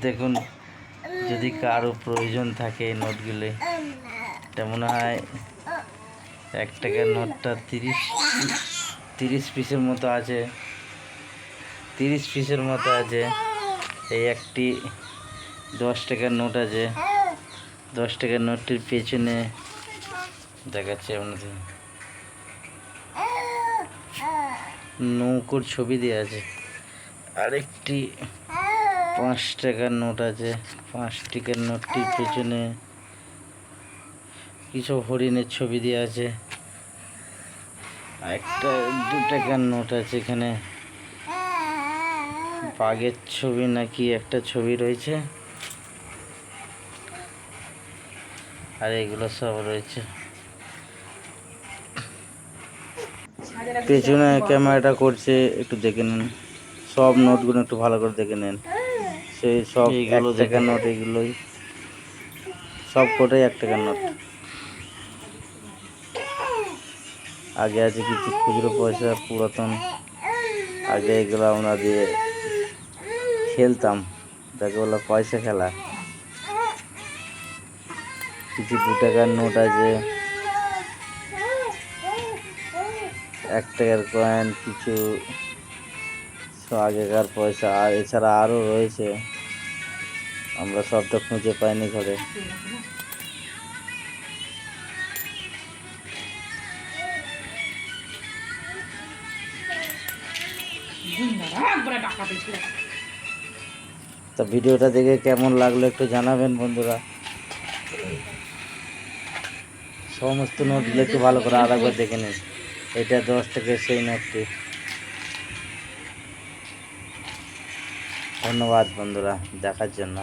দেখুন, যদি কারও প্রয়োজন থাকে এই নোটগুলি, এটা মনে হয় এক টাকার নোটটা তিরিশ তিরিশ পিসের মতো আছে, তিরিশ পিসের মতো আছে, এই একটি দশ টাকার নোট আছে, দশ টাকার নোটটির পেছনে দেখাচ্ছে আপনাদের নৌকোর ছবি দেওয়া আছে। আরেকটি পাঁচ টাকার নোট আছে, পাঁচ টাকার নোটটির পেছনে কিছু হরিণের ছবি দেওয়া আছে। একটা দু টাকার নোট আছে এখানে। বাঘের ছবি নাকি একটা ছবি রয়েছে। আর এগুলো সব রয়েছে। পেছনে ক্যামেরাটা করছে, একটু দেখে নিন। সব নোটগুলো একটু ভালো করে দেখে নেন। সেই সব এক টাকার নোট এগুলোই। সব কটাই এক টাকার নোট। আগে আছে কিছু খুচরো পয়সা পুরাতন। আগে এগুলো আমরা দিয়ে খেলতাম যাকে বলা পয়সা খেলা। কিছু দু টাকার নোট আছে। এক টাকার কয়েন কিছু আগেকার পয়সা আর এছাড়া আরও রয়েছে। আমরা সবটা খুঁজে পাইনি ঘরে। তা ভিডিওটা দেখে কেমন লাগল একটু জানাবেন বন্ধুরা। সমস্ত নোটগুলো একটু ভালো করে আর একবার দেখে নিন। এটা দশ টাকার সেই নোটটি ধন্যবাদ বন্ধুরা, দেখার জন্য।